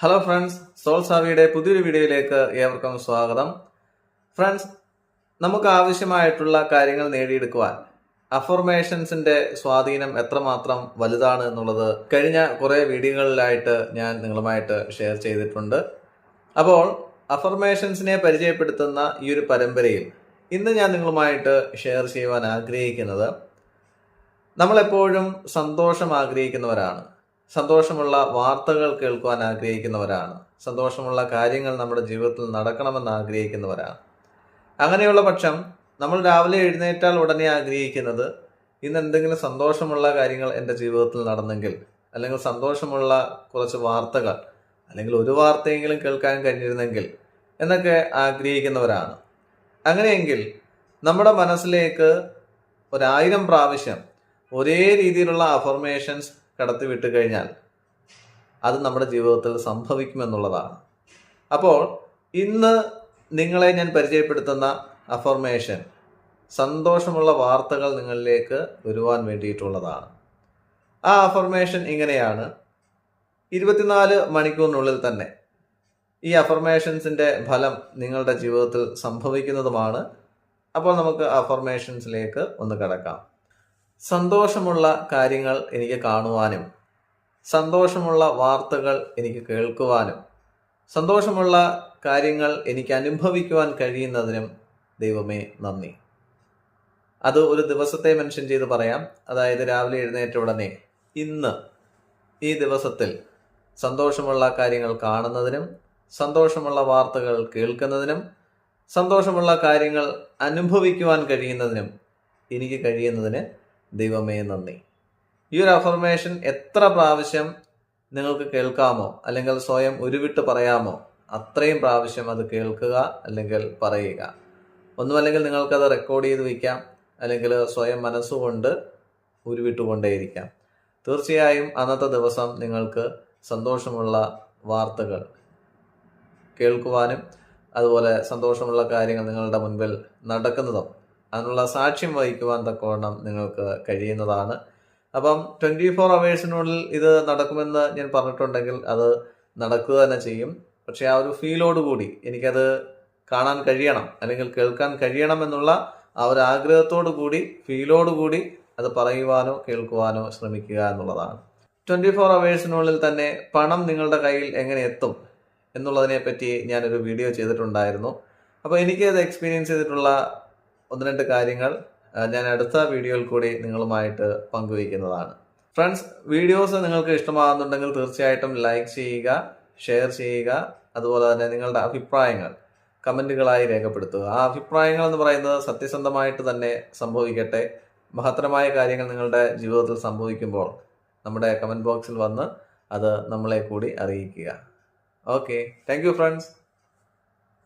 Hello friends soul സാവിയുടെ പുതിയൊരു വീഡിയോയിലേക്ക് ഏവർക്കും സ്വാഗതം. ഫ്രണ്ട്സ് നമുക്ക് ആവശ്യമായിട്ടുള്ള കാര്യങ്ങൾ നേടിയെടുക്കുവാൻ അഫർമേഷൻസിന്റെ സ്വാധീനം എത്രമാത്രം വലുതാണ് എന്നുള്ളത് കഴിഞ്ഞ കുറേ വീഡിയോകളിലായിട്ട് ഞാൻ നിങ്ങളുമായിട്ട് ഷെയർ ചെയ്തിട്ടുണ്ട്. അപ്പോൾ അഫർമേഷൻസിനെ പരിചയപ്പെടുത്തുന്ന ഈ ഒരു പരമ്പരയിൽ ഇന്ന് ഞാൻ നിങ്ങളുമായിട്ട് ഷെയർ ചെയ്യുവാൻ ആഗ്രഹിക്കുന്നത് നമ്മളെപ്പോഴും സന്തോഷം ആഗ്രഹിക്കുന്നവരാണ്. സന്തോഷമുള്ള വാർത്തകൾ കേൾക്കുവാൻ ആഗ്രഹിക്കുന്നവരാണ്. സന്തോഷമുള്ള കാര്യങ്ങൾ നമ്മുടെ ജീവിതത്തിൽ നടക്കണമെന്ന് ആഗ്രഹിക്കുന്നവരാണ്. അങ്ങനെയുള്ള പക്ഷം നമ്മൾ രാവിലെ എഴുന്നേറ്റാൽ ഉടനെ ആഗ്രഹിക്കുന്നത് ഇന്ന് എന്തെങ്കിലും സന്തോഷമുള്ള കാര്യങ്ങൾ എന്റെ ജീവിതത്തിൽ നടന്നെങ്കിൽ അല്ലെങ്കിൽ സന്തോഷമുള്ള കുറച്ച് വാർത്തകൾ അല്ലെങ്കിൽ ഒരു വാർത്തയെങ്കിലും കേൾക്കാൻ കഴിഞ്ഞിരുന്നെങ്കിൽ എന്നൊക്കെ ആഗ്രഹിക്കുന്നവരാണ്. അങ്ങനെയെങ്കിൽ നമ്മുടെ മനസ്സിലേക്ക് ഒരായിരം പ്രാവശ്യം ഒരേ രീതിയിലുള്ള അഫർമേഷൻസ് കടത്തിവിട്ട് കഴിഞ്ഞാൽ അത് നമ്മുടെ ജീവിതത്തിൽ സംഭവിക്കുമെന്നുള്ളതാണ്. അപ്പോൾ ഇന്ന് നിങ്ങളെ ഞാൻ പരിചയപ്പെടുത്തുന്ന അഫർമേഷൻ സന്തോഷമുള്ള വാർത്തകൾ നിങ്ങളിലേക്ക് വരുവാൻ വേണ്ടിയിട്ടുള്ളതാണ്. ആ അഫർമേഷൻ ഇങ്ങനെയാണ്. ഇരുപത്തിനാല് മണിക്കൂറിനുള്ളിൽ തന്നെ ഈ അഫർമേഷൻസിന്റെ ഫലം നിങ്ങളുടെ ജീവിതത്തിൽ സംഭവിക്കുന്നതുമാണ്. അപ്പോൾ നമുക്ക് അഫർമേഷൻസിലേക്ക് ഒന്ന് കിടക്കാം. സന്തോഷമുള്ള കാര്യങ്ങൾ എനിക്ക് കാണുവാനും സന്തോഷമുള്ള വാർത്തകൾ എനിക്ക് കേൾക്കുവാനും സന്തോഷമുള്ള കാര്യങ്ങൾ എനിക്ക് അനുഭവിക്കുവാൻ കഴിയുന്നതിനും ദൈവമേ നന്ദി. അത് ഒരു ദിവസത്തെ മെൻഷൻ ചെയ്ത് പറയാം. അതായത് രാവിലെ എഴുന്നേറ്റ ഉടനെ ഇന്ന് ഈ ദിവസത്തിൽ സന്തോഷമുള്ള കാര്യങ്ങൾ കാണുന്നതിനും സന്തോഷമുള്ള വാർത്തകൾ കേൾക്കുന്നതിനും സന്തോഷമുള്ള കാര്യങ്ങൾ അനുഭവിക്കുവാൻ കഴിയുന്നതിനും എനിക്ക് കഴിയുന്നതിന് ദൈവമേ നന്ദി. ഈ ഒരു അഫർമേഷൻ എത്ര പ്രാവശ്യം നിങ്ങൾക്ക് കേൾക്കാമോ അല്ലെങ്കിൽ സ്വയം ഉരുവിട്ട് പറയാമോ അത്രയും പ്രാവശ്യം അത് കേൾക്കുക അല്ലെങ്കിൽ പറയുക. ഒന്നുമല്ലെങ്കിൽ നിങ്ങൾക്കത് റെക്കോർഡ് ചെയ്ത് വയ്ക്കാം അല്ലെങ്കിൽ സ്വയം മനസ്സുകൊണ്ട് ഉരുവിട്ടുകൊണ്ടേയിരിക്കാം. തീർച്ചയായും അന്നത്തെ ദിവസം നിങ്ങൾക്ക് സന്തോഷമുള്ള വാർത്തകൾ കേൾക്കുവാനും അതുപോലെ സന്തോഷമുള്ള കാര്യങ്ങൾ നിങ്ങളുടെ മുൻപിൽ നടക്കുന്നതും അതിനുള്ള സാക്ഷ്യം വഹിക്കുവാൻ തക്കവണ്ണം നിങ്ങൾക്ക് കഴിയുന്നതാണ്. അപ്പം ട്വന്റി ഫോർ അവേഴ്സിനുള്ളിൽ ഇത് നടക്കുമെന്ന് ഞാൻ പറഞ്ഞിട്ടുണ്ടെങ്കിൽ അത് നടക്കുക തന്നെ ചെയ്യും. പക്ഷേ ആ ഒരു ഫീലോട് കൂടി എനിക്കത് കാണാൻ കഴിയണം അല്ലെങ്കിൽ കേൾക്കാൻ കഴിയണം എന്നുള്ള ആ ഒരു ആഗ്രഹത്തോടു കൂടി ഫീലോട് കൂടി അത് പറയുവാനോ കേൾക്കുവാനോ ശ്രമിക്കുക എന്നുള്ളതാണ്. ട്വന്റി ഫോർ അവേഴ്സിനുള്ളിൽ തന്നെ പണം നിങ്ങളുടെ കയ്യിൽ എങ്ങനെ എത്തും എന്നുള്ളതിനെ പറ്റി ഞാനൊരു വീഡിയോ ചെയ്തിട്ടുണ്ടായിരുന്നു. അപ്പോൾ എനിക്ക് അത് എക്സ്പീരിയൻസ് ചെയ്തിട്ടുള്ള ഒന്ന് രണ്ട് കാര്യങ്ങൾ ഞാൻ അടുത്ത വീഡിയോയിൽ കൂടി നിങ്ങളുമായിട്ട് പങ്കുവയ്ക്കുന്നതാണ്. ഫ്രണ്ട്സ് വീഡിയോസ് നിങ്ങൾക്ക് ഇഷ്ടമാകുന്നുണ്ടെങ്കിൽ തീർച്ചയായിട്ടും ലൈക്ക് ചെയ്യുക ഷെയർ ചെയ്യുക അതുപോലെ തന്നെ നിങ്ങളുടെ അഭിപ്രായങ്ങൾ കമന്റുകളായി രേഖപ്പെടുത്തുക. ആ അഭിപ്രായങ്ങൾ എന്ന് പറയുന്നത് സത്യസന്ധമായിട്ട് തന്നെ സംഭവിക്കട്ടെ. മഹത്തരമായ കാര്യങ്ങൾ നിങ്ങളുടെ ജീവിതത്തിൽ സംഭവിക്കുമ്പോൾ നമ്മുടെ കമന്റ് ബോക്സിൽ വന്ന് അത് നമ്മളെ കൂടി അറിയിക്കുക. Okay thank friends